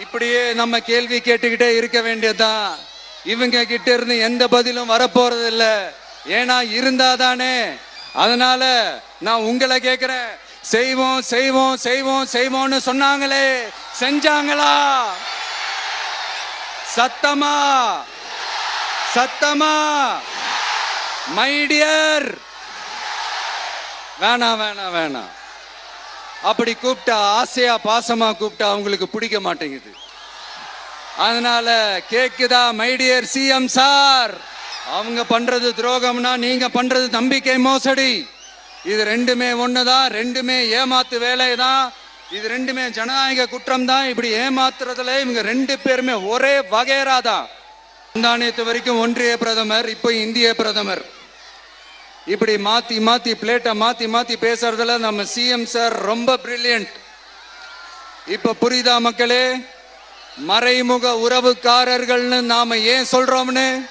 இப்படியே நம்ம கேள்வி கேட்டுக்கிட்டே இருக்க வேண்டியதுதான். இவங்க கிட்ட இருந்து எந்த பதிலும் வரப்போறது இல்ல ஏன்னா இருந்தாதானே. அதனால நான் உங்களை கேக்குறேன். செய்வோம் செய்வோம் செய்வோம் செய்வோம்னு சொன்னாங்களே. செஞ்சாங்களா? சத்தமா? சத்தமா? மைடியர் வேணாம் வேணாம் வேணாம். அப்படி கூப்பிட்டா ஆசையா பாசமா கூப்பிட்டா அவங்களுக்கு பிடிக்க மாட்டேங்குது. அதனால கேக்குதா மைடியர் சிஎம் சார் அவங்க பண்றது துரோகம்னா நீங்க பண்றது நம்பிக்கை மோசடி. இது ரெண்டுமே ஒண்ணுதான் ரெண்டுமே ஏமாத்து வேலை தான் இது ரெண்டுமே ஜனநாயக குற்றம் தான் இப்படி ஏமாத்துறதுல இவங்க ரெண்டு பேருமே ஒரே வகைரா தான் முந்தானியத்து வரைக்கும் ஒன்றிய பிரதமர் இப்போ இந்திய பிரதமர். இப்படி மாத்தி மாத்தி பிளேட்டை மாத்தி மாத்தி பேசுறதுல நம்ம சிஎம் சார் ரொம்ப பிரில்லியன்ட் இப்ப புரியுதா மக்களே? மறைமுக உறவுக்காரர்கள்னு நாம ஏன் சொல்றோம்னு?